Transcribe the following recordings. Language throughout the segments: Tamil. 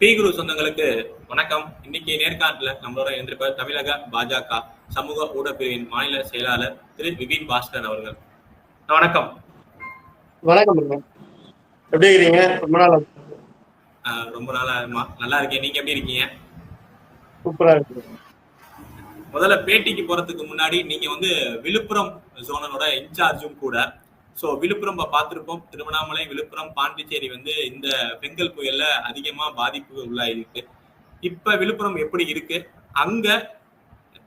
பி குரு சொந்தங்களுக்கு வணக்கம். இன்னைக்கு நேர்காணல நம்மளோட இருந்திருப்பார் தமிழக பாஜக சமூக ஊடகப்பிரிவின் மாநில செயலாளர் திரு விபின் பாஸ்கர் அவர்கள். வணக்கம். வணக்கம். எப்படி இருக்கிறீங்க? ரொம்ப நாள் ரொம்ப நாளா நல்லா இருக்கேன். நீங்க எப்படி இருக்கீங்க? சூப்பரா இருக்கு. முதல்ல பேட்டிக்கு போறதுக்கு முன்னாடி நீங்க வந்து விழுப்புரம் ஜோனலோட இன்சார்ஜும் கூட ஸோ விழுப்புரம் பார்த்துருப்போம் பார்த்திருப்போம். திருவண்ணாமலை விழுப்புரம் பாண்டிச்சேரி வந்து இந்த பெங்கல் புயல்ல அதிகமா பாதிப்பு உள்ளாயிருக்கு. இப்ப விழுப்புரம் எப்படி இருக்கு? அங்க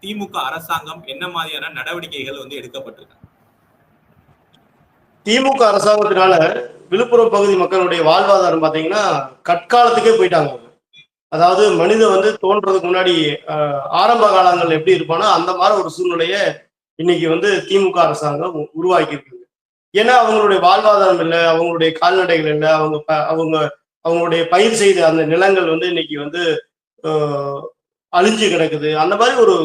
திமுக அரசாங்கம் என்ன மாதிரியான நடவடிக்கைகள் வந்து எடுக்கப்பட்டிருக்கு? திமுக அரசாங்கத்தினால விழுப்புரம் பகுதி மக்களுடைய வாழ்வாதாரம் பாத்தீங்கன்னா கற்காலத்துக்கே போயிட்டாங்க. அதாவது மனிதன் வந்து தோன்றதுக்கு முன்னாடி ஆரம்ப காலங்கள் எப்படி இருப்பானோ அந்த மாதிரி ஒரு சூழ்நிலையை இன்னைக்கு வந்து திமுக அரசாங்கம் உ- உருவாக்கி இருக்குது ஏன்னா அவங்களுடைய வாழ்வாதாரம் இல்லை அவங்களுடைய கால்நடைகள் இல்லை அவங்க அவங்க அவங்களுடைய பயிர் செய்த அந்த நிலங்கள் வந்து இன்னைக்கு வந்து அழிஞ்சு கிடக்குது. அந்த மாதிரி ஒரு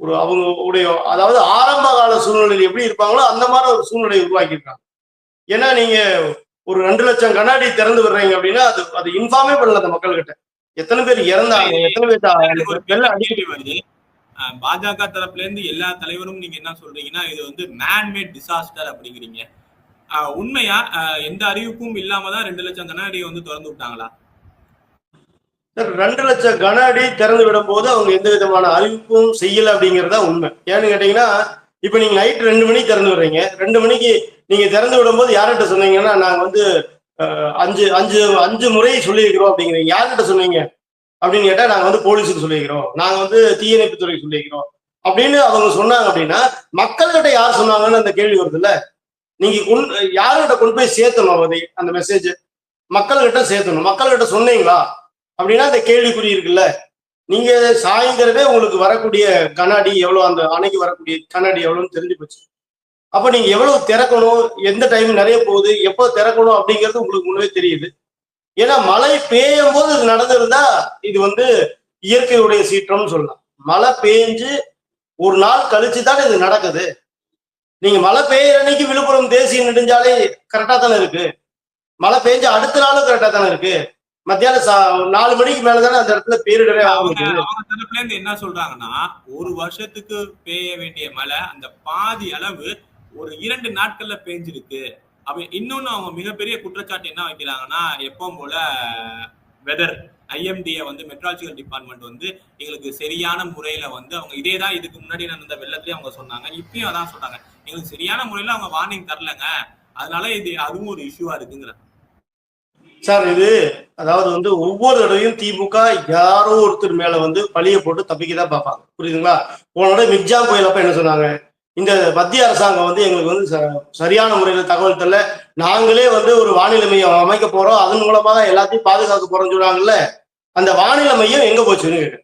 ஒரு அவங்களுடைய அதாவது ஆரம்ப கால சூழ்நிலையில் எப்படி இருப்பாங்களோ அந்த மாதிரி ஒரு சூழ்நிலையை உருவாக்கியிருக்காங்க. ஏன்னா நீங்க ஒரு ரெண்டு லட்சம் கண்ணாடி திறந்து விடுறீங்க அப்படின்னா அது அது இன்ஃபார்மே பண்ணல அந்த மக்கள்கிட்ட. எத்தனை பேர் இறந்தாங்க எத்தனை பேர் வெள்ள அடி கேள்வி வருது. பாஜக தரப்புல இருந்து எல்லா தலைவரும் நீங்க என்ன சொல்றீங்கன்னா இது வந்து மேன்மேட் டிசாஸ்டர் அப்படிங்கிறீங்க. உண்மையா? எந்த அறிவிப்பும் இல்லாம தான் ரெண்டு லட்சம் கண்ணாடியை வந்து திறந்து விட்டாங்களா? சார், ரெண்டு லட்சம் கன அடி திறந்து விடும் போது அவங்க எந்த விதமான அறிவிப்பும் செய்யல அப்படிங்கறதா உண்மை. ஏன்னு கேட்டீங்கன்னா இப்ப நீங்க நைட் ரெண்டு மணிக்கு திறந்து விடுறீங்க. ரெண்டு மணிக்கு நீங்க திறந்து விடும் போது யார்கிட்ட சொன்னீங்கன்னா நாங்க வந்து அஞ்சு அஞ்சு அஞ்சு முறை சொல்லியிருக்கிறோம் அப்படிங்கிறீங்க. யார்கிட்ட சொன்னீங்க? அப்படின்னு கேட்டா நாங்க வந்து போலீஸுக்கு சொல்லியிருக்கிறோம். நாங்க வந்து தீயணைப்புத்துறைக்கு சொல்லியிருக்கிறோம். அப்படின்னு அவங்க சொன்னாங்க அப்படின்னா மக்கள்கிட்ட யார் சொன்னாங்கன்னு அந்த கேள்வி வருதுல்ல? நீங்க கொண்டு யாருகிட்ட கொண்டு போய் சேர்த்தணும் அதை அந்த மெசேஜ் மக்கள்கிட்ட சேர்த்தணும். மக்கள்கிட்ட சொன்னீங்களா? அப்படின்னா அந்த கேள்விக்குறி இருக்குல்ல. நீங்க சாயங்கிறதே உங்களுக்கு வரக்கூடிய கண்ணாடி எவ்வளவு அந்த அணைக்கு வரக்கூடிய கண்ணாடி எவ்வளவுன்னு தெரிஞ்சு போச்சு. அப்ப நீங்க எவ்வளவு திறக்கணும்? எந்த டைம் நிறைய போகுது? எப்போ திறக்கணும்? அப்படிங்கிறது உங்களுக்கு முன்னவே தெரியுது. ஏன்னா மழை பெய்யும் போது இது நடந்திருந்தா இது வந்து இயற்கையுடைய சீற்றம்னு சொல்லலாம். மழை பெய்ஞ்சு ஒரு நாள் கழிச்சு தான் இது நடக்குது. நீங்க மழை பெய்யுற அன்னைக்கு விழுப்புரம் தேசிய நெடுஞ்சாலை கரெக்டா தானே இருக்கு? மழை பெய்ஞ்ச அடுத்த நாளும் கரெக்டா தானே இருக்கு? மத்தியானம் நாலு மணிக்கு மேலதானே அந்த இடத்துல பேரிடரே அவங்க ஆரம்பிக்குது அவங்க தரப்புல இருந்து என்ன சொல்றாங்கன்னா ஒரு வருஷத்துக்கு பெய்ய வேண்டிய மழை அந்த பாதி அளவு ஒரு இரண்டு நாட்கள்ல பெய்ஞ்சிருக்கு அப்ப இன்னொன்னு அவங்க மிகப்பெரிய குற்றச்சாட்டு என்ன வைக்கிறாங்கன்னா எப்பவும் போல வெதர் ஐஎம்டிஏ வந்து மெட்ராலஜிக்கல் டிபார்ட்மெண்ட் வந்து எங்களுக்கு சரியான முறையில வந்து அவங்க இதே தான் இதுக்கு முன்னாடி நடந்த வெள்ளத்திலயும் அவங்க சொன்னாங்க. இப்பயும் அதான் சொல்றாங்க. எங்களுக்கு சரியான முறையில அவங்க வார்னிங் தரலங்க. அதனால இது அதுவும் ஒரு இஷ்யூவா இருக்குங்கிற சார் இது அதாவது வந்து ஒவ்வொரு தடவையும் திமுக யாரோ ஒருத்தர் மேல வந்து பழிய போட்டு தப்பிக்க தான் பார்ப்பாங்க. புரியுதுங்களா? போன தடவை மிக்ஜாம் புயல் என்ன சொன்னாங்க? இந்த மத்திய அரசாங்கம் வந்து எங்களுக்கு வந்து ச- சரியான முறையில் தகவல் தரல. நாங்களே வந்து ஒரு வானிலை மையம் அமைக்க போறோம். அதன் மூலமாக எல்லாத்தையும் பாதுகாக்க போறோம்னு சொன்னாங்கல்ல அந்த வானிலை மையம் எங்க போச்சுன்னு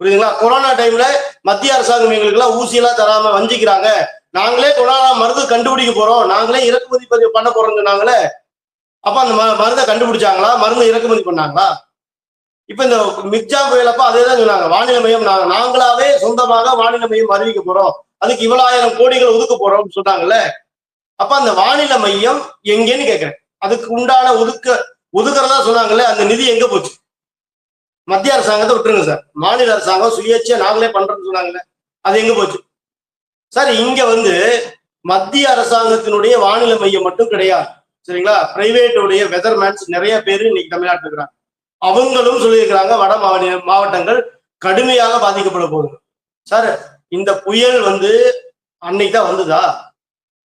புரியுதுங்களா? கொரோனா டைம்ல மத்திய அரசாங்கம் எங்களுக்கு எல்லாம் ஊசி எல்லாம் தராம வஞ்சிக்கிறாங்க. நாங்களே கொரோனா மருந்து கண்டுபிடிக்க போறோம். நாங்களே இறக்குமதி பதிவு பண்ண போறோம்னு சொன்னாங்களே அப்ப அந்த ம- மருந்தை கண்டுபிடிச்சாங்களா? மருந்து இறக்குமதி பண்ணாங்களா? இப்ப இந்த மிக்ஜா புயலப்ப அதே தான் சொன்னாங்க. வானிலை மையம் நாங்க நாங்களாவே சொந்தமாக வானிலை மையம் அறிவிக்க போறோம். அதுக்கு இவ்வளாயிரம் கோடிகள் ஒதுக்க போறோம்னு சொன்னாங்கல்ல அப்ப அந்த வானிலை மையம் எங்கேன்னு கேட்கிறேன் அதுக்கு உண்டான ஒதுக்க ஒதுக்குறதா சொன்னாங்கல்ல அந்த நிதி எங்க போச்சு? மத்திய அரசாங்கத்தை விட்டுருங்க சார். மாநில அரசாங்கம் சுயேட்சையா நாங்களே பண்றோம்னு சொன்னாங்கல்ல அது எங்க போச்சு? சார் இங்க வந்து மத்திய அரசாங்கத்தினுடைய வானிலை மையம் மட்டும் கிடையாது. சரிங்களா? பிரைவேட்டுடைய வெதர்மேன்ஸ் நிறைய பேர் இன்னைக்கு தமிழ்நாட்டில் இருக்கிறாங்க. அவங்களும் சொல்லியிருக்கிறாங்க வட மாநில மாவட்டங்கள் கடுமையாக பாதிக்கப்பட போகுது. சார் இந்த புயல் வந்து அன்னைக்கு தான் வந்ததா?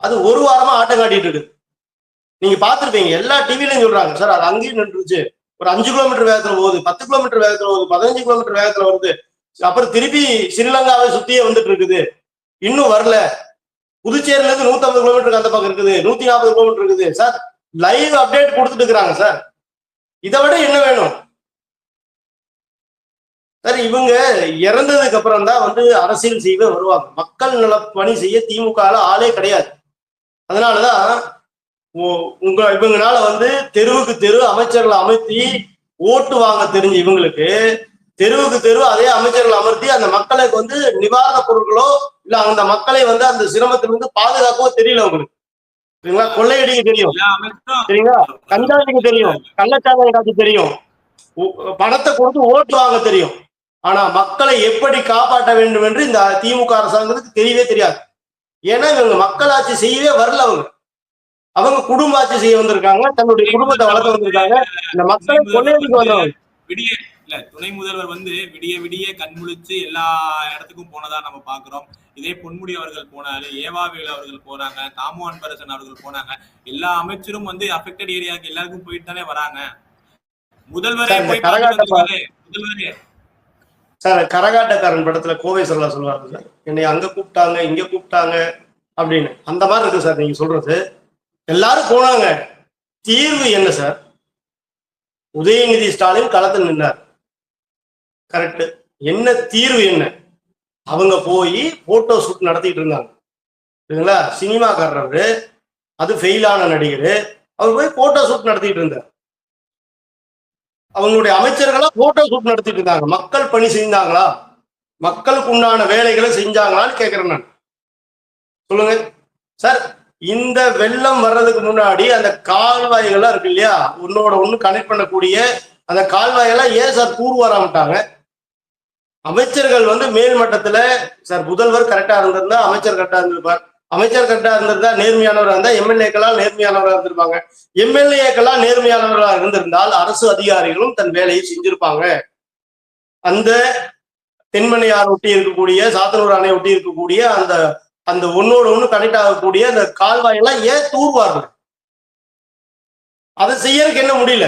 அது ஒரு வாரமா ஆட்டம் காட்டிட்டு இருக்கு நீங்க பாத்துருப்பீங்க எல்லா டிவிலையும் சொல்றாங்க. சார் அது அங்கேயும் நின்றுச்சு. ஒரு அஞ்சு கிலோமீட்டர் வேகத்துல போகுது பத்து கிலோமீட்டர் வேகத்துல போகுது பதினஞ்சு கிலோமீட்டர் வேகத்துல வருது. அப்புறம் திருப்பி ஸ்ரீலங்காவை சுத்தியே வந்துட்டு இருக்குது. இன்னும் வரல. புதுச்சேரியில இருந்து நூத்தி ஐம்பது கிலோமீட்டருக்கு அந்த பக்கம் இருக்குது. நூத்தி நாற்பது கிலோமீட்டர் இருக்குது. சார் லைவ் அப்டேட் கொடுத்துட்டு இருக்கிறாங்க சார். இதை விட என்ன வேணும்? சார் இவங்க இறந்ததுக்கு அப்புறம் தான் வந்து அரசியல் செய்வே வருவாங்க. மக்கள் நல பணி செய்ய திமுக ஆளே கிடையாது. அதனாலதான் உ- உங்க இவங்கனால வந்து தெருவுக்கு தெரு அமைச்சர்களை அமர்த்தி ஓட்டு வாங்க தெரிஞ்ச இவங்களுக்கு தெருவுக்கு தெரு அதே அமைச்சர்களை அமர்த்தி அந்த மக்களுக்கு வந்து நிவாரண பொருட்களோ இல்ல அந்த மக்களை வந்து அந்த சிரமத்திலிருந்து பாதுகாக்கவோ தெரியல உங்களுக்கு. சரிங்களா? கொள்ளையடிக்க தெரியும். சரிங்களா? கஞ்சாடிக்கு தெரியும். கள்ளச்சாராய காட்சி தெரியும். பணத்தை கொடுத்து ஓட்டு வாங்க தெரியும். ஆனா மக்களை எப்படி காப்பாற்ற வேண்டும் என்று இந்த திமுக அரசாங்கத்துக்கு தெரியவே தெரியாது. ஏன்னா இவங்க மக்களாட்சி செய்யவே வரல அவங்க. அவங்க குடும்ப ஆட்சி செய்ய வந்திருக்காங்க. தன்னுடைய குடும்பத்தை வளர்க்க வந்திருக்காங்க. இந்த மக்களை கொள்ளையடிக்க வந்தவங்க. விடிய இல்ல துணை முதல்வர் வந்து விடிய விடிய கண்முழிச்சு எல்லா இடத்துக்கும் போனதா நம்ம பாக்குறோம். இதே பொன்முடி அவர்கள் போனாரு ஏவாவேல் அவர்கள் போனாங்க தாமு அன்பரசன் அவர்கள் போனாங்க. எல்லா அமைச்சரும் வந்து அஃபெக்டட் ஏரியாவுக்கு எல்லாருக்கும் போயிட்டு தானே வராங்க. முதல்வரே. முதல்வரே. சார் கரகாட்டக்காரன் படத்துல கோவை சரலா சொல்லுவாங்க சார். என்னை அங்க கூப்பிட்டாங்க இங்க கூப்பிட்டாங்க அப்படின்னு. அந்த மாதிரி இருக்கு சார் நீங்க சொல்றது. எல்லாரும் போனாங்க. தீர்வு என்ன சார்? உதயநிதி ஸ்டாலின் களத்தில் நின்றார் கரெக்ட் என்ன தீர்வு என்ன? அவங்க போய் போட்டோ ஷூட் நடத்திட்டு இருந்தாங்க சரிங்களா? சினிமாக்காரரு அது ஃபெயிலான நடிகர் அவர் போய் போட்டோ ஷூட் நடத்திட்டு இருந்தார் அவங்களுடைய அமைச்சர்களா போட்டோ ஷூட் நடத்திட்டு இருந்தாங்க மக்கள் பணி செஞ்சாங்களா மக்களுக்கு உண்டான வேலைகளை செஞ்சாங்களான்னு கேட்குறேன் நான். சொல்லுங்க. சார் இந்த வெள்ளம் வர்றதுக்கு முன்னாடி அந்த கால்வாய்கள்லாம் இருக்கு இல்லையா? உன்னோட ஒண்ணு கனெக்ட் பண்ணக்கூடிய அந்த கால்வாயெல்லாம் ஏன் சார் தூர் வராமட்டாங்க அமைச்சர்கள் வந்து மேல் மட்டத்துல சார் முதல்வர் கரெக்டா இருந்திருந்தா அமைச்சர் கரெக்டா இருந்திருப்பார். அமைச்சர் கரெக்டா இருந்திருந்தா நேர்மையானவரா இருந்தா எம்எல்ஏக்கெல்லாம் நேர்மையானவரா இருந்திருப்பாங்க. எம்எல்ஏக்கெல்லாம் நேர்மையானவராக இருந்திருந்தால் அரசு அதிகாரிகளும் தன் வேலையை செஞ்சிருப்பாங்க. அந்த தென்மனையார் ஒட்டி இருக்கக்கூடிய சாத்தனூர் அணை ஒட்டி இருக்கக்கூடிய அந்த அந்த ஒன்னோட ஒண்ணு கனெக்ட் ஆகக்கூடிய அந்த கால்வாயெல்லாம் ஏன் தூர்வார்கள் அதை செய்யறதுக்கு என்ன முடியல?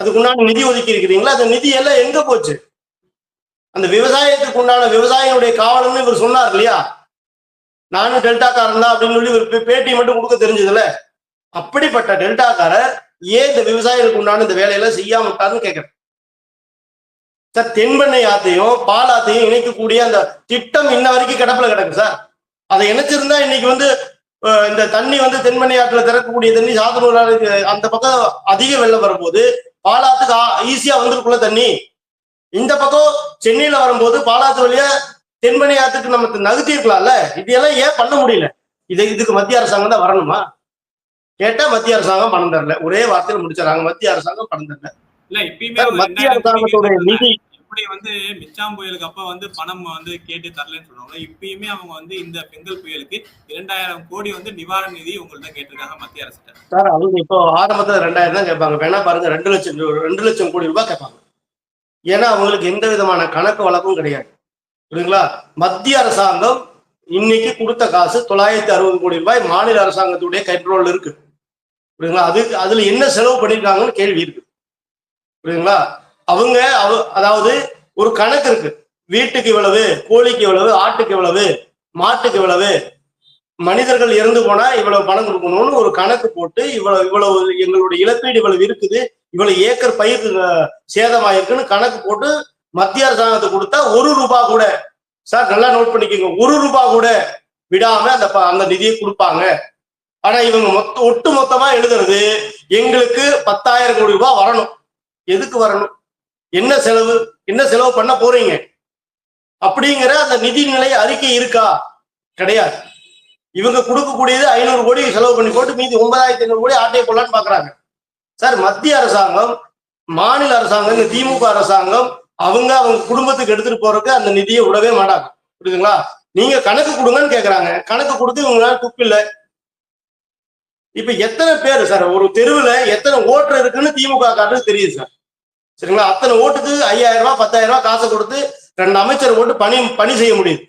அதுக்கு உண்டான நிதி ஒதுக்கி இருக்கிறீங்களா? அந்த நிதி எல்லாம் எங்க போச்சு? அந்த விவசாயத்துக்கு உண்டான விவசாயிகளுடைய காவலன்னு இவர் சொன்னார் இல்லையா? நானும் டெல்டாக்காரன் தான் அப்படின்னு சொல்லி இவர் பேட்டி மட்டும் கொடுக்க தெரிஞ்சதுல. அப்படிப்பட்ட டெல்டாக்காரர் ஏன் இந்த விவசாயிகளுக்கு உண்டான இந்த வேலையெல்லாம் செய்யாம விட்டாருன்னு கேட்கிறேன் சார் தென்பெண்ணை ஆத்தையும் பால் ஆத்தையும் இணைக்கக்கூடிய அந்த திட்டம் இன்ன வரைக்கும் கிடப்புல கிடக்கு சார். அதை இணைச்சிருந்தா இன்னைக்கு வந்து இந்த தண்ணி வந்து தென்பெண்ணை ஆற்றுல திறக்கக்கூடிய தண்ணி சாத்தனூர் அந்த பக்கம் அதிக வெள்ளம் வரும்போது பாலாத்துக்கு ஈஸியா வந்திருக்குள்ள தண்ணி. இந்த பக்கம் சென்னையில வரும்போது பாலாத்து வழியா தென்பெண்ணை ஆத்துக்கு நம்ம நகர்த்தி இருக்கலாம்ல இதெல்லாம் ஏன் பண்ண முடியல? இது இதுக்கு மத்திய அரசாங்கம் தான் வரணுமா? கேட்டா மத்திய அரசாங்கம் பணம் தரல. ஒரே வார்த்தையில முடிச்சாங்க மத்திய அரசாங்கம் பணம் தரல. மத்திய கேட்டாங்க. நிதி எப்படி வந்து மிச்சாம் புயலுக்கு அப்ப வந்து பணம் வந்து கேட்டு தரலன்னு சொல்றாங்க இப்பயுமே அவங்க வந்து இந்த பெங்கல் புயலுக்கு இரண்டாயிரம் கோடி வந்து நிவாரண நிதி உங்கள்ட்ட கேட்டிருக்காங்க மத்திய அரசு சார் அவங்க இப்போ ஆரம்பத்துல ரெண்டாயிரம் தான் கேட்பாங்க. வேணா பாருங்க ரெண்டு லட்சம் ரெண்டு லட்சம் கோடி ரூபாய் கேட்பாங்க. ஏன்னா அவங்களுக்கு எந்த விதமான கணக்கு வழக்கும் கிடையாது. புரியுங்களா மத்திய அரசாங்கம் இன்னைக்கு கொடுத்த காசு தொள்ளாயிரத்தி அறுபது கோடி ரூபாய் மாநில அரசாங்கத்துடைய கைட்ரோல் இருக்கு. புரியுங்களா அது அதுல என்ன செலவு பண்ணிருக்காங்கன்னு கேள்வி இருக்கு. புரியுங்களா அவங்க அவ- அதாவது ஒரு கணக்கு இருக்கு. வீட்டுக்கு இவ்வளவு கோழிக்கு இவ்வளவு ஆட்டுக்கு இவ்வளவு மாட்டுக்கு இவ்வளவு மனிதர்கள் இறந்து போனா இவ்வளவு பணம் கொடுக்கணும்னு ஒரு கணக்கு போட்டு இவ்வளவு இவ்வளவு எங்களுடைய இழப்பீடு இவ்வளவு இருக்குது. இவ்வளவு ஏக்கர் பயிர் சேதமாயிருக்குன்னு கணக்கு போட்டு மத்திய அரசாங்கத்தை கொடுத்தா ஒரு ரூபா கூட. சார் நல்லா நோட் பண்ணிக்கோங்க. ஒரு ரூபா கூட விடாம அந்த ப- அந்த நிதியை கொடுப்பாங்க. ஆனா இவங்க மொத்த ஒட்டு மொத்தமா எழுதுறது எங்களுக்கு பத்தாயிரம் கோடி ரூபாய் வரணும். எதுக்கு வரணும்? என்ன செலவு? என்ன செலவு பண்ண போறீங்க? அப்படிங்கிற அந்த நிதிநிலை அறிக்கை இருக்கா? கிடையாது. இவங்க கொடுக்கக்கூடியது ஐநூறு கோடி செலவு பண்ணி போட்டு மீதி ஒன்பதாயிரத்தி ஐநூறு கோடி ஆட்டையை போடலான்னு பாக்குறாங்க. சார் மத்திய அரசாங்கம் மாநில அரசாங்கம் திமுக அரசாங்கம் அவங்க அவங்க குடும்பத்துக்கு எடுத்துட்டு போறதுக்கு அந்த நிதியை விடவே மாட்டாங்க. புரியுதுங்களா? நீங்க கணக்கு கொடுங்கன்னு கேக்குறாங்க. கணக்கு கொடுத்து இவங்களால துப்பு இல்ல. இப்ப எத்தனை பேர் சார் ஒரு தெருவுல எத்தனை ஓட்டர் இருக்குன்னு திமுக காட்டுறது தெரியுது சார். சரிங்களா? அத்தனை ஓட்டுக்கு ஐயாயிரம் ரூபாய் பத்தாயிரம் ரூபாய் காசை கொடுத்து ரெண்டு அமைச்சர் ஓட்டு பணி பணி செய்ய முடியுது.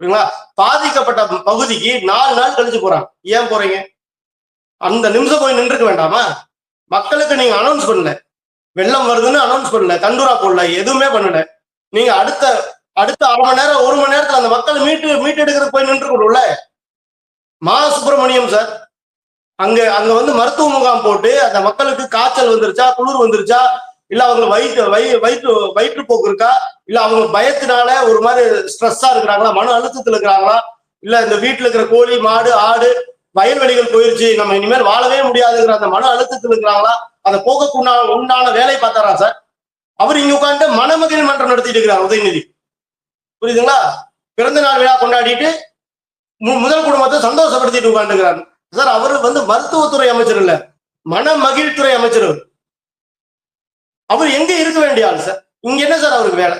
சரிங்களா பாதிக்கப்பட்ட பகுதிக்கு நாலு நாள் கழிச்சு போறாங்க. ஏன் போறீங்க? அந்த நிமிஷம் போய் நின்றுக்க வேண்டாமா? மக்களுக்கு நீங்க அனௌன்ஸ் பண்ணல. வெள்ளம் வருதுன்னு அனௌன்ஸ் பண்ணல. தண்டூரா போடல. எதுவுமே பண்ணல. நீங்க அடுத்த அடுத்த அரை மணி நேரம் ஒரு மணி நேரத்துல அந்த மக்களை மீட்டு மீட்டு எடுக்கிறதுக்கு போய் நின்றுக்கணும்ல மா சுப்பிரமணியம் சார். அங்க அங்க வந்து மருத்துவ முகாம் போட்டு அந்த மக்களுக்கு காய்ச்சல் வந்துருச்சா குளிர் வந்துருச்சா இல்ல அவங்க வயிற்று வயி வயிற்று வயிற்றுப்போக்கு இருக்கா இல்ல அவங்க பயத்தினால ஒரு மாதிரி ஸ்ட்ரெஸ்ஸா இருக்கிறாங்களா மன அழுத்தத்துல இருக்கிறாங்களா இல்ல இந்த வீட்டுல இருக்கிற கோழி மாடு ஆடு வயல்வெளிகள் போயிருச்சு நம்ம இனிமேல் வாழவே முடியாதுங்கிற அந்த மன அழுத்தத்தில் இருக்கிறாங்களா? அதை போகக்கு உண்டான உண்டான வேலை பார்த்தாரா சார்? அவர் இங்க உட்காந்து மனமகிழ் மன்றம் நடத்திட்டு இருக்கிறார் உதயநிதி. புரியுதுங்களா? பிறந்த நாள் விழா கொண்டாடிட்டு மு- முதல் குடும்பத்தை சந்தோஷப்படுத்திட்டு உட்காந்துக்கிறார் சார் அவரு வந்து மருத்துவத்துறை அமைச்சர் இல்ல மன அமைச்சர் அவர். அவர் எங்க இருக்க வேண்டிய ஆள் சார்? இங்க என்ன சார் அவருக்கு வேலை?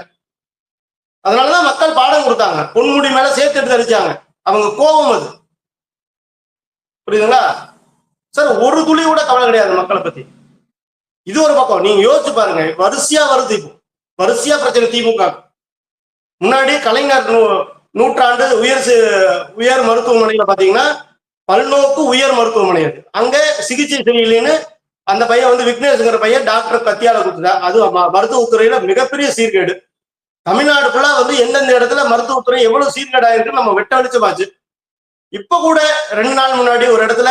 அதனாலதான் மக்கள் பாடம் கொடுத்தாங்க. பொன்முடி மேல சேர்த்து எடுத்து அடிச்சாங்க. அவங்க கோபம் அது. புரியுதுங்களா? சார் ஒரு துளி கூட கவலை கிடையாது மக்களை பத்தி. இது ஒரு பக்கம். நீங்க யோசிச்சு பாருங்க. வரிசையா வருது இப்போ. வரிசையா பிரச்சனை திமுக. முன்னாடி கலைஞர் நூ- நூற்றாண்டு உயர் உயர் மருத்துவமனையில பாத்தீங்கன்னா பல்நோக்கு உயர் மருத்துவமனை அது. அங்க சிகிச்சை சரியில்லைன்னு அந்த பையன் வந்து விக்னேஷ்ங்கிற பையன் டாக்டர் கத்தியால கொடுத்தா அது மருத்துவத்துறையில மிகப்பெரிய சீர்கேடு. தமிழ்நாடு ஃபுல்லா வந்து எந்தெந்த இடத்துல மருத்துவத்துறை எவ்வளவு சீர்கேடு ஆயிருக்கு நம்ம வெட்ட வெளிச்சமாச்சு இப்ப கூட ரெண்டு நாள் முன்னாடி ஒரு இடத்துல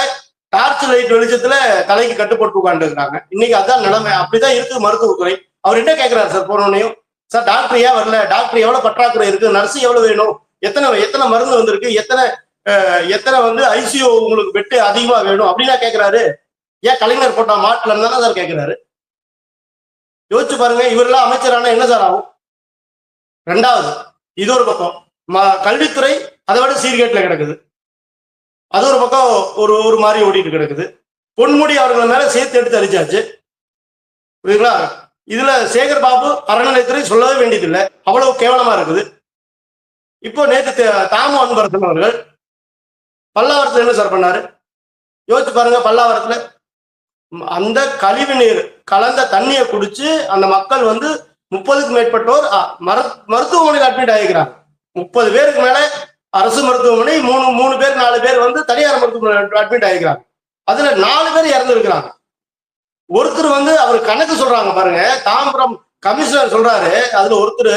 டார்ச் லைட் வெளிச்சத்துல தலைக்கு கட்டுப்பட்டு உட்காந்துருக்காங்க இன்னைக்கு அதான் நிலைமை. அப்படிதான் இருக்கு மருத்துவத்துறை. அவர் என்ன கேட்கிறாரு சார் போனோனையும் சார் டாக்டர் ஏன் வரல? டாக்டர் எவ்வளவு பற்றாக்குறை இருக்கு? நர்ஸ் எவ்வளவு வேணும்? எத்தனை எத்தனை மருந்து வந்திருக்கு? எத்தனை எத்தனை வந்து ஐசியோ உங்களுக்கு பெட்டு அதிகமா வேணும்? அப்படின்னா கேட்கிறாரு ஏன் கலைஞர் போட்டா மாட்டலன்னு தானே சார் கேட்கிறாரு யோசிச்சு பாருங்க இவரெல்லாம் அமைச்சரானா என்ன சார் ஆகும்? ரெண்டாவது இது ஒரு பக்கம். கல்வித்துறை அதை விட சீர்கேட்டில் கிடக்குது. அது ஒரு பக்கம் ஒரு ஒரு மாதிரி ஓடிட்டு கிடக்குது. பொன்முடி அவர்கள் மேல சேர்த்து எடுத்து அழிச்சாச்சு. புரியுதுங்களா? இதுல சேகர் பாபு அறநிலையத்துறை சொல்லவே வேண்டியதில்லை. அவ்வளவு கேவலமா இருக்குது. இப்போ நேற்று தாமு அன்பரசன் அவர்கள் பல்லாவரத்துல என்ன சார் பண்ணாரு? யோசிச்சு பாருங்க பல்லாவரத்துல அந்த கழிவு நீர் கலந்த தண்ணியை குடிச்சு அந்த மக்கள் வந்து முப்பதுக்கு மேற்பட்டோர் அ, மரு- மருத்துவமனையில் அட்மிட் ஆகிக்கிறாங்க. முப்பது பேருக்கு மேல அரசு மருத்துவமனை மூணு மூணு பேர் நாலு பேர் வந்து தனியார் மருத்துவமனை அட்மிட் ஆகிக்கிறாங்க. அதுல நாலு பேர் இறந்துருக்கிறாங்க. ஒருத்தர் வந்து அவர் கணக்கு சொல்றாங்க பாருங்க. தாம்பரம் கமிஷனர் சொல்றாரு. அதுல ஒருத்தர்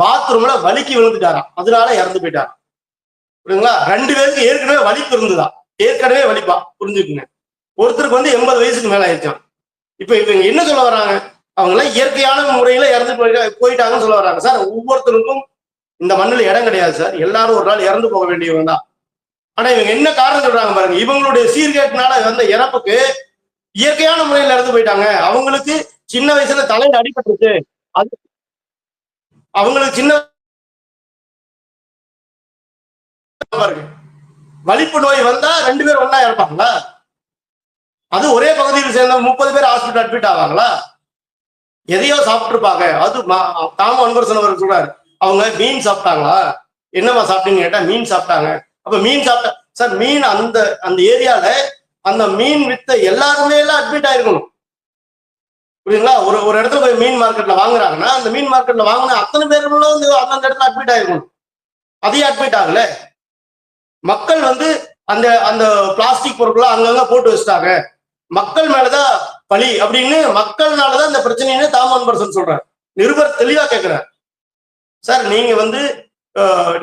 பாத்ரூம்ல வலிக்கு விழுந்துட்டாராம். அதனால இறந்து போயிட்டாராம். புரியுதுங்களா? ரெண்டு பேருக்கு ஏற்கனவே வலிப்பு இருந்துதா? ஏற்கனவே வலிப்பா? புரிஞ்சுக்குங்க. ஒருத்தருக்கு வந்து எண்பது வயசுக்கு மேல ஆயிடுச்சான் இப்ப இவங்க என்ன சொல்ல வராங்க அவங்க எல்லாம் இயற்கையான முறையில இறந்து போயிட்டாங்கன்னு சொல்ல வராங்க சார் ஒவ்வொருத்தருக்கும் இந்த மண்ணில் இடம் கிடையாது சார். எல்லாரும் ஒரு நாள் இறந்து போக வேண்டியவங்க தான். ஆனா இவங்க என்ன காரணம் சொல்றாங்க பாருங்க. இவங்களுடைய சீர்கேட்டினால வந்த இறப்புக்கு இயற்கையான முறையில் இறந்து போயிட்டாங்க. அவங்களுக்கு சின்ன வயசுல தலையில அடிபட்டுருச்சு அது அவங்களுக்கு சின்ன பாருங்க. வலிப்பு நோய் வந்தா ரெண்டு பேர் ஒன்னா இறப்பாங்களா? அது ஒரே பகுதியில் சேர்ந்த முப்பது பேர் ஹாஸ்பிட்டல் அட்மிட் ஆவாங்களா? எதையோ சாப்பிட்டுருப்பாங்க. அது தாம அன்பரசன் அவர் சொல்றாரு. அவங்க மீன் சாப்பிட்டாங்களா? என்னம்மா சாப்பிட்டீங்கன்னு கேட்டா மீன் சாப்பிட்டாங்க. அப்ப மீன் சாப்பிட்டா சார் மீன் அந்த அந்த ஏரியால அந்த மீன் வித்த எல்லாருமே எல்லாம் அட்மிட் ஆயிருக்கணும். புரியுதுங்களா? ஒரு ஒரு இடத்துல போய் மீன் மார்க்கெட்ல வாங்குறாங்கன்னா அந்த மீன் மார்க்கெட்ல வாங்கின அத்தனை பேருமே வந்து அந்தந்த இடத்துல அட்மிட் ஆயிருக்கணும். அதையும் அட்மிட் ஆகல. மக்கள் வந்து அந்த அந்த பிளாஸ்டிக் பொருட்களை அங்கங்க போட்டு வச்சுட்டாங்க. மக்கள் மேலதான் பழி அப்படின்னு மக்கள்னாலதான் இந்த பிரச்சனைன்னு தாமன் பர்சன் சொல்றாரு. நிருபர் தெளிவா கேட்கிறார் சார் நீங்க வந்து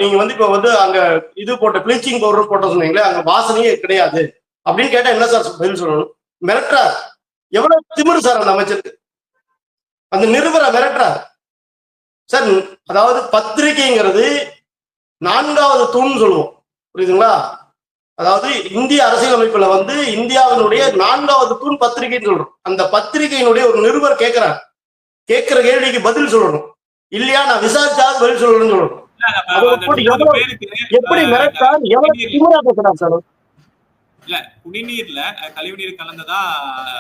நீங்க வந்து இப்ப வந்து அங்க இது போட்ட ப்ளீச்சிங் பவுடர் போட்ட சொன்னீங்களே அங்க வாசனையே கிடையாது. அப்படின்னு கேட்டா என்ன சார் பதில் சொல்லணும்? மிரட்டுறார். எவ்வளவு திமிரு சார் அந்த அமைச்சருக்கு அந்த நிருபரை மிரட்டுறார். சார் அதாவது பத்திரிகைங்கிறது நான்காவது தூண்னு சொல்லுவோம். புரியுதுங்களா? அதாவது இந்திய அரசியலமைப்புல வந்து இந்தியாவினுடைய நான்காவது தூண் பத்திரிகைன்னு சொல்றோம். அந்த பத்திரிகையினுடைய ஒரு நிருபர் கேட்கிறார் கேட்கிற கேள்விக்கு பதில் சொல்லணும். இல்லையா? நான் விசாரிச்சாவது பதில் சொல்லணும்னு சொல்லணும். எப்படி முப்பது எவ்வளவு- திமிரா பேசுறார் சார்? இல்ல குடிநீர்ல கழிவுநீர் கலந்ததா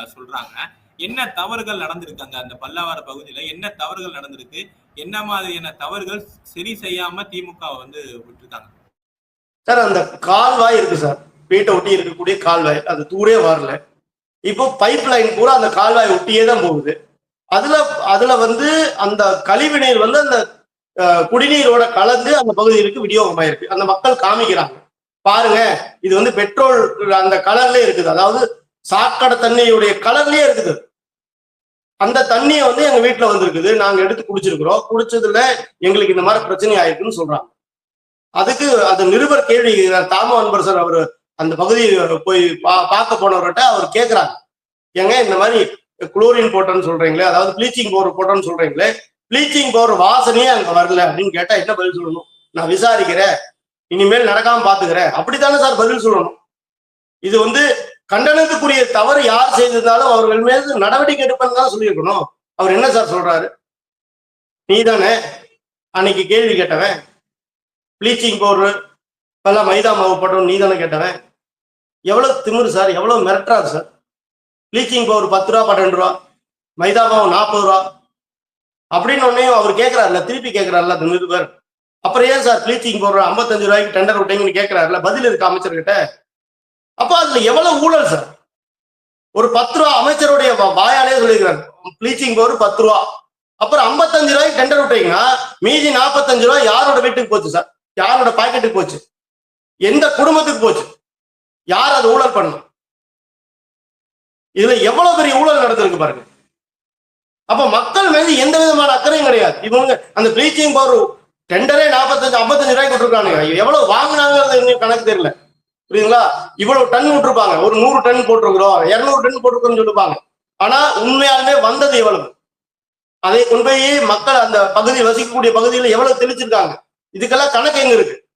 சொல்றாங்க. என்ன தவறுகள் நடந்திருக்கு அங்க அந்த பல்லாவர பகுதியில? என்ன தவறுகள் நடந்திருக்கு? என்ன மாதிரியான தவறுகள் சரி செய்யாம திமுக வந்து விட்டுருக்காங்க? சார் அந்த கால்வாய் இருக்கு சார். வீட்டை ஒட்டி இருக்கக்கூடிய கால்வாய். அது தூரே வரல. இப்போ பைப் லைன் பூரா அந்த கால்வாய் ஒட்டியே தான் போகுது. அதுல அதுல வந்து அந்த கழிவுநீர் வந்து அந்த குடிநீரோட கலந்து அந்த பகுதிகளுக்கு விநியோகமாயிருக்கு. அந்த மக்கள் காமிக்கிறாங்க. பாருங்க இது வந்து பெட்ரோல் அந்த கலர்லயே இருக்குது. அதாவது சாக்கடை தண்ணியுடைய கலர்லயே இருக்குது. அந்த தண்ணியை வந்து எங்க வீட்டுல வந்திருக்குது. நாங்க எடுத்து குடிச்சிருக்கிறோம். குடிச்சதுல எங்களுக்கு இந்த மாதிரி பிரச்சனை ஆயிருக்குன்னு சொல்றாங்க. அதுக்கு அந்த நிருபர் கேள்வி தாம அன்பர் சார் அவர் அந்த பகுதியை போய் பா பார்க்க போனவர்கிட்ட அவர் கேட்கிறாங்க ஏங்க இந்த மாதிரி குளோரின் போட்டோன்னு சொல்றீங்களே அதாவது ப்ளீச்சிங் பவுடர் போட்டோன்னு சொல்றீங்களே ப்ளீச்சிங் பவுடர் வாசனையே அங்க வரல அப்படின்னு கேட்டா என்ன பதில் சொல்லணும்? நான் விசாரிக்கிறேன் இனிமேல் நடக்காம பாத்துக்கிறேன். அப்படித்தானே சார் பதில் சொல்லணும்? இது வந்து கண்டனத்துக்குரிய தவறு யார் செய்திருந்தாலும் அவர்கள் மீது நடவடிக்கை எடுப்பேன்னு தான் சொல்லியிருக்கணும். அவர் என்ன சார் சொல்றாரு? நீதானே? அன்னைக்கு கேள்வி கேட்டவன். ப்ளீச்சிங் பவுடர் இப்பெல்லாம் மைதா மாவு போட்டோம் நீ தானே கேட்டவன். எவ்வளவு திமிரு சார் எவ்வளவு மிரட்டுறாரு சார். ப்ளீச்சிங் பவுடர் பத்து ரூபா பன்னெண்டு ரூபா மைதா மாவு நாற்பது ரூபா. அப்படின்னு அவர் கேட்கிறாருல திருப்பி கேட்கிறாருல அந்த நிருபர். அப்புறம் ஏன் சார் ப்ளீச்சிங் போடுற ஐம்பத்தஞ்சு ரூபாய்க்கு டெண்டர் விட்டீங்கன்னு கேட்கிறாருல பதில் இருக்கு அமைச்சர்கிட்ட? அப்போ அதுல எவ்வளவு ஊழல் சார்? ஒரு பத்து ரூபா அமைச்சருடைய வாயாலே சொல்லியிருக்கிறார் ப்ளீச்சிங் பவுடர் பத்து ரூபா. அப்புறம் ஐம்பத்தஞ்சு ரூபாய்க்கு டெண்டர் விட்டீங்கன்னா மீதி நாற்பத்தஞ்சு ரூபாய் யாரோட வீட்டுக்கு போச்சு சார்? யாரோட பாக்கெட்டுக்கு போச்சு? எந்த குடும்பத்துக்கு போச்சு? யார் அது ஊழல் பண்ணும் இதுல எவ்வளவு பெரிய ஊழல் நடந்திருக்கு பாருங்க. அப்ப மக்கள் மீது எந்த விதமான அக்கறையும் கிடையாது. இவங்க அந்த ப்ளீச்சிங் பவுடர் டெண்டரே நாற்பத்தஞ்சு ஐம்பத்தஞ்சு ரூபாய் கொடுத்துருக்கானுங்க. எவ்வளவு வாங்குனாங்கிறது இன்னும் கணக்கு தெரியல. புரியுதுங்களா? இவ்வளவு டன் விட்டுருப்பாங்க. ஒரு நூறு டன் போட்டிருக்கிறோம் இருநூறு டன் போட்டிருக்கோம்னு சொல்லிருப்பாங்க. ஆனா உண்மையாலுமே வந்தது எவ்வளவு? அதை கொண்டு போய் மக்கள் அந்த பகுதி வசிக்கக்கூடிய பகுதியில் எவ்வளவு தெளிச்சிருக்காங்க? இதுக்கெல்லாம் கணக்கு எங்க இருக்கு?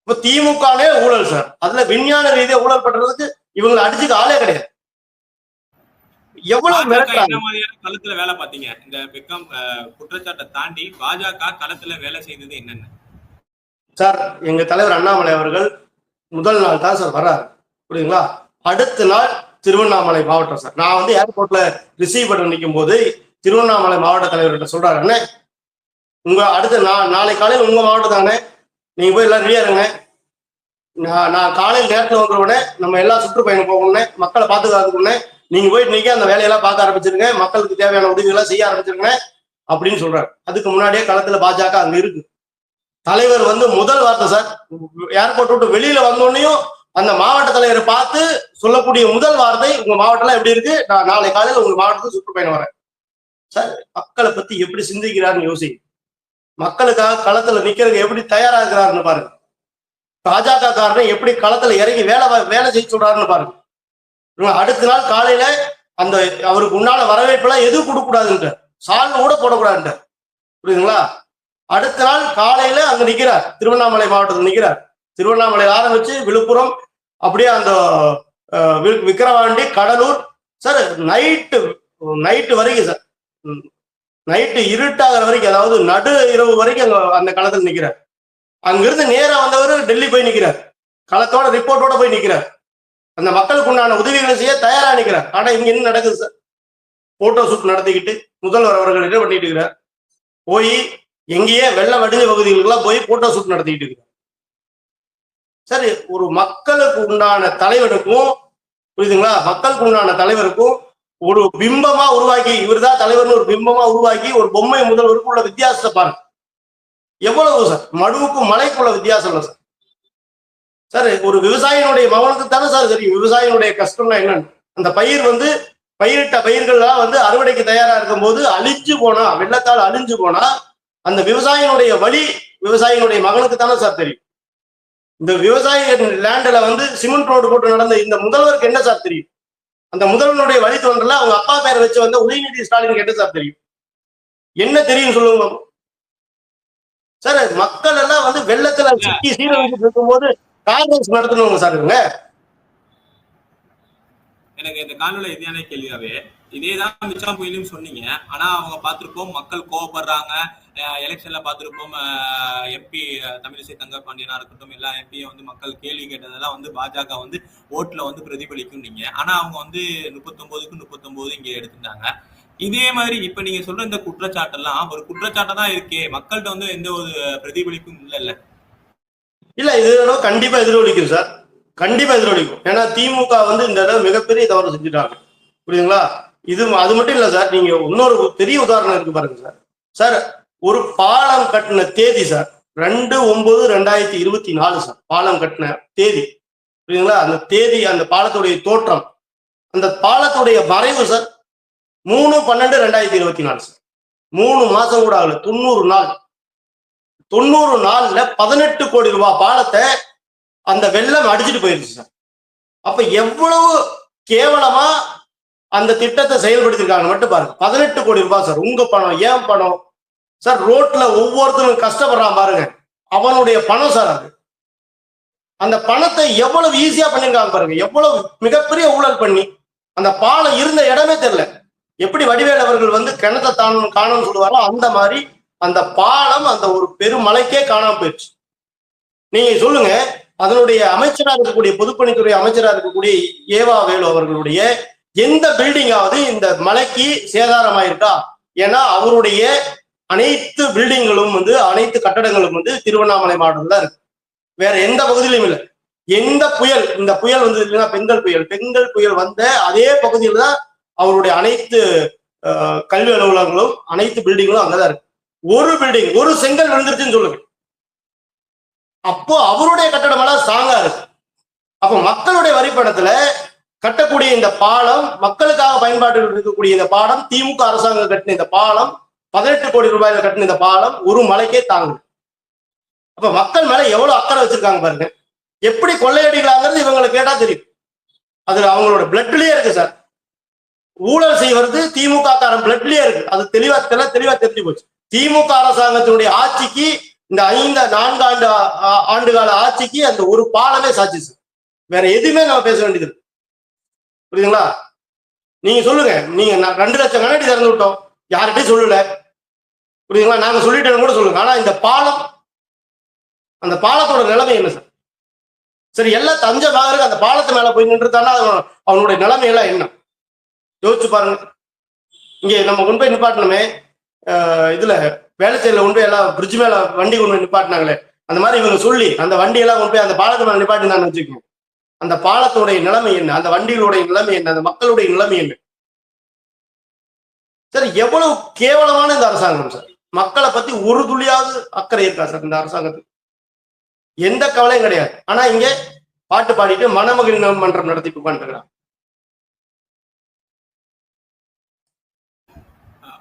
இப்ப திமுகவே ஊழல் சார். அதுல விஞ்ஞான ரீதியா ஊழல் பண்றதுக்கு இவங்களை அடிச்சுக்க ஆளே கிடையாது. எவ்வளவு என்ன மாதிரியான களத்துல வேலை பாத்தீங்க இந்த வெக்கம் அஹ், குற்றச்சாட்டை தாண்டி பாஜக களத்துல வேலை செய்தது என்னென்ன? சார் எங்க தலைவர் அண்ணாமலை அவர்கள் முதல் நாள் தான் சார் வர்றாரு. புரியுதுங்களா? அடுத்த நாள் திருவண்ணாமலை மாவட்டம் சார். நான் வந்து ஏர்போர்ட்ல ரிசீவ் பண்ண நிற்கும் போது திருவண்ணாமலை மாவட்ட தலைவர்கிட்ட சொல்றாரு அண்ணே உங்க அடுத்த நா நாளை காலையில் உங்க மாவட்டம் தானே? நீங்க போய் எல்லாம் ரெடியா இருங்க. நான் நான் காலையில் நேரத்தில் வந்துருவோடனே நம்ம எல்லா சுற்றுப்பயணம் போகணுன்னே மக்களை பாதுகாக்கணுன்னே நீங்க போய் இன்னைக்கு அந்த வேலையெல்லாம் பார்க்க ஆரம்பிச்சிருங்க மக்களுக்கு தேவையான உதவிகளை செய்ய ஆரம்பிச்சிருங்க அப்படின்னு சொல்றாரு. அதுக்கு முன்னாடியே களத்துல பாஜக அங்க இருக்கு. தலைவர் வந்து முதல் வார்த்தை சார் ஏர்போர்ட் விட்டு வெளியில வந்தோடனையும் அந்த மாவட்ட தலைவரை பார்த்து சொல்லக்கூடிய முதல் வார்த்தை உங்க மாவட்டம்லாம் எப்படி இருக்கு? நான் நாளை காலையில் உங்க மாவட்டத்துக்கு சுற்றுப்பயணம் வரேன். சார் மக்களை பத்தி எப்படி சிந்திக்கிறாருன்னு யோசி மக்களுக்காக களத்துல நிக்கிறதுக்கு எப்படி தயாரா இருக்கிறாருன்னு பாருங்க. பாஜக காரனை எப்படி களத்துல இறங்கி வேலை வேலை செய்ய சொல்றாருன்னு பாருங்க. அடுத்த நாள் காலையில அந்த அவருக்கு உண்டான வரவேற்பெல்லாம் எதுவும் கொடுக்க கூடாதுன்ட்டு கூட போடக்கூடாதுன்ட்டு. புரியுதுங்களா? அடுத்த நாள் காலையில அங்க நிக்கிறார். திருவண்ணாமலை மாவட்டத்தில் நிக்கிறார். திருவண்ணாமலை ஆரம்பிச்சு விழுப்புரம் அப்படியே அந்த we- Vikravandi Cuddalore. Sir night night வரைக்கும் சார். நைட்டு இருட்டாகிற வரைக்கும் அதாவது நடு இரவு வரைக்கும் அங்க அந்த களத்தில் நிக்கிறார். அங்கிருந்து நேரா வந்தவர் டெல்லி போய் நிக்கிறார். களத்தோட ரிப்போர்ட்டோட போய் நிக்கிறார். அந்த மக்களுக்கு உண்டான உதவிகளை செய்ய தயாரா நிற்கிறார் ஆனா இங்க என்ன நடக்குது சார்? போட்டோ ஷூட் நடத்திக்கிட்டு முதல்வர் அவர்கள் என்ன பண்ணிட்டு இருக்கிறார்? போய் எங்கேயே வெள்ள வடிஞ்ச பகுதிகளுக்கெல்லாம் போய் போட்டோ ஷூட் நடத்திட்டு இருக்கிறார். சரி ஒரு மக்களுக்கு உண்டான தலைவனுக்கும் புரியுதுங்களா? மக்களுக்கு உண்டான தலைவருக்கும் ஒரு பிம்பமா உருவாக்கி இவர்தான் தலைவர்னு ஒரு பிம்பமா உருவாக்கி ஒரு பொம்மை முதல்வருக்கு உள்ள வித்தியாசத்தை பாருங்க. எவ்வளவு சார்? மடுவுக்கும் மலைக்குள்ள வித்தியாசம் இல்லை சார். சார் ஒரு விவசாயினுடைய மகனுக்கு தானே சார் தெரியும். விவசாயினுடைய கஷ்டம்னா என்னன்னு. அந்த பயிர் வந்து பயிரிட்ட பயிர்கள்லாம் வந்து அறுவடைக்கு தயாரா இருக்கும் போது அழிஞ்சு போனா வெள்ளத்தால் அழிஞ்சு போனா அந்த விவசாயினுடைய வழி விவசாயினுடைய மகனுக்கு தானே சார் தெரியும். இந்த விவசாய லேண்ட்ல வந்து சிமெண்ட் ரோடு போட்டு நடந்த இந்த முதல்வருக்கு என்ன சார் தெரியும்? அந்த முதல்வனுடைய வழி தோன்றல அவங்க அப்பா பேரை வச்சு வந்த உதயநிதி ஸ்டாலினுக்கு என்ன சார் தெரியும்? என்ன தெரியும் சொல்லுங்க சார் மக்கள் எல்லாம் வந்து வெள்ளத்துல சிக்கி சீரழிஞ்சிட்டு இருக்கும்போது காங்கிரஸ் நடத்தணுங்க சார் இவங்க எனக்கு இந்த காணொலி இதான கேள்வியாவே இதேதான் மிச்சா புயலும் சொன்னீங்க. ஆனா அவங்க பார்த்திருப்போம் மக்கள் கோவப்படுறாங்க. எலெக்ஷன்ல பார்த்திருப்போம் எம்பி தமிழிசை தங்கப்பாண்டியனா இருக்கட்டும் எல்லா எம்பியும் வந்து மக்கள் கேள்வி கேட்டதெல்லாம் வந்து பாஜக வந்து ஓட்டுல வந்து பிரதிபலிக்கும் நீங்க. ஆனா அவங்க வந்து முப்பத்தொன்பதுக்கு முப்பத்தொன்பது இங்க எடுத்திருந்தாங்க. இதே மாதிரி இப்ப நீங்க சொல்ற இந்த குற்றச்சாட்டெல்லாம் ஒரு குற்றச்சாட்டை தான் இருக்கே. மக்கள்கிட்ட வந்து எந்த ஒரு பிரதிபலிப்பும் இல்லைல்ல. இல்ல இது கண்டிப்பா எதிரொலிக்கும் சார் கண்டிப்பா எதிரொலிக்கும். ஏன்னா திமுக வந்து இந்த தடவை மிகப்பெரிய தவறு செஞ்சுட்டாங்க. புரியுதுங்களா? இது அது மட்டும் இல்ல சார் நீங்க இன்னொரு பெரிய உதாரணம் இருக்கு பாருங்க சார் சார் ஒரு பாலம் கட்டின தேதி சார் ரெண்டு ஒன்பது ரெண்டாயிரத்தி இருபத்தி நாலு சார் பாலம் கட்டின தேதி. புரியுதுங்களா? அந்த தேதி அந்த பாலத்துடைய தோற்றம். அந்த பாலத்துடைய மறைவு சார் மூணு பன்னெண்டு ரெண்டாயிரத்தி இருபத்தி நாலு சார் மூணு மாசம் கூட ஆகல. தொண்ணூறு நாள். தொண்ணூறு நாள்ல பதினெட்டு கோடி ரூபாய் பாலத்தை அந்த வெள்ளம் அடிச்சிட்டு போயிருச்சு சார். அப்ப எவ்வளவு கேவலமா அந்த திட்டத்தை செயல்படுத்திருக்காங்க மட்டும் பாருங்க. பதினெட்டு கோடி ரூபாய் சார். உங்க பணம் ஏன் பணம். சார் ரோட்ல ஒவ்வொருத்தரும் கஷ்டப்படுறான் பாருங்க. அவனுடைய பணம் சார் அது. அந்த பணத்தை எவ்வளவு ஈஸியா பண்ணிருக்காங்க பாருங்க. எவ்வளவு மிகப்பெரிய ஊழல் பண்ணி அந்த பாலம் இருந்த இடமே தெரியல. எப்படி வடிவேல் அவர்கள் வந்து கிணத்தை தானும் காணும்னு சொல்லுவாரோ அந்த மாதிரி அந்த பாலம் அந்த ஒரு பெருமலைக்கே காணாம போயிடுச்சு. நீங்க சொல்லுங்க அதனுடைய அமைச்சராக இருக்கக்கூடிய பொதுப்பணித்துறை அமைச்சராக இருக்கக்கூடிய ஏவா வேலு அவர்களுடைய எந்த பில்டிங்காவது இந்த மலைக்கு சேதாரமாயிருக்கா? ஏன்னா அவருடைய அனைத்து பில்டிங்களும் வந்து அனைத்து கட்டடங்களும் வந்து திருவண்ணாமலை மாவட்டத்துல இருக்கு. வேற எந்த பகுதியிலும் இல்லை. எந்த புயல் இந்த புயல் வந்து இல்லைன்னா பெண்கள் புயல் பெண்கள் புயல் வந்த அதே பகுதியில் தான் அவருடைய அனைத்து கல்வி அலுவலகங்களும் அனைத்து பில்டிங்களும் அங்கதான் இருக்கு. ஒரு பில்டிங் ஒரு செங்கல் விழுந்துருச்சுன்னு சொல்லுங்க அப்போ அவருடைய கட்டடம் எல்லாம் ஸ்ட்ராங்கா இருக்கு. அப்போ மக்களுடைய வரிப்பணத்துல கட்டக்கூடிய இந்த பாலம் மக்களுக்காக பயன்பாட்டில் இருக்கக்கூடிய இந்த பாலம் திமுக அரசாங்கம் கட்டின இந்த பாலம் பதினெட்டு கோடி ரூபாயில கட்டின இந்த பாலம் ஒரு மலைக்கே தாங்கும் அப்ப மக்கள் மேல எவ்வளவு அக்கறை வச்சிருக்காங்க பாருங்க. எப்படி கொள்ளையடிக்கலாங்கிறது இவங்களை கேட்டா தெரியும். அது அவங்களோட பிளட்லயே இருக்கு சார். ஊழல் செய்வது திமுக காரன் பிளட்லயே இருக்கு. அது தெளிவா தெளிவா தெரிஞ்சு போச்சு. திமுக அரசாங்கத்தினுடைய ஆட்சிக்கு இந்த ஐந்து நான்கு ஆண்டு ஆண்டு கால ஆட்சிக்கு அந்த ஒரு பாலமே சாட்சி சார். வேற எதுவுமே நம்ம பேச வேண்டியது புரியுதுங்களா? நீங்க சொல்லுங்க. நீங்க நான் ரெண்டு லட்சம் கண்ணாடி திறந்து விட்டோம். யார்கிட்டயும் சொல்லல. புரியுதுங்களா? நாங்க சொல்லிட்டோம் கூட சொல்லுங்க. ஆனா இந்த பாலம் அந்த பாலத்தோட நிலைமை என்ன சார்? சரி எல்லாம் தஞ்சம் ஆகிறதுக்கு அந்த பாலத்து மேல போய் நின்றுதானா அவனுடைய நிலைமை எல்லாம் என்ன? யோசிச்சு பாருங்க. இங்க நம்ம கொண்டு போய் நிப்பாட்டணுமே. இதுல வேலைச்சேரியில கொண்டு போய் எல்லாம் பிரிட்ஜ் மேல வண்டி கொண்டு நிப்பாட்டினாங்களே அந்த மாதிரி இவங்க சொல்லி அந்த வண்டி எல்லாம் கொண்டு போய் அந்த பாலத்து மேல நிப்பாட்டினான்னு வச்சுக்கோங்க. அந்த பாலத்துடைய நிலைமை என்ன? அந்த வண்டிகளுடைய நிலைமை என்ன? அந்த மக்களுடைய நிலைமை என்ன? சார் எவ்வளவு கேவலமான இந்த அரசாங்கம் சார். மக்களை பத்தி ஒரு துளியாவது அக்கறை இருக்கா சார் இந்த அரசாங்கத்துக்கு? எந்த கவலையும் கிடையாது. ஆனா இங்க பாட்டு பாடிட்டு மணமகிழ் மன்றம் நடத்திட்டு இருக்கிறான்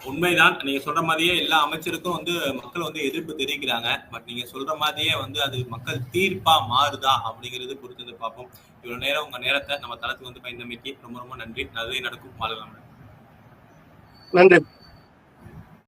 உண்மைதான். நீங்க சொல்ற மாதிரியே எல்லா அமைச்சருக்கும் வந்து மக்கள் வந்து எதிர்ப்பு தெரிவிக்கிறாங்க. பட் நீங்க சொல்ற மாதிரியே வந்து அது மக்கள் தீர்ப்பா மாறுதா அப்படிங்கிறது பொறுத்து வந்து பார்ப்போம். இவ்வளவு நேரம் உங்க நேரத்தை நம்ம தளத்துக்கு வந்து பயந்தமைக்கு ரொம்ப ரொம்ப நன்றி. நல்லதே நடக்கும். மாறலாம் நன்றி.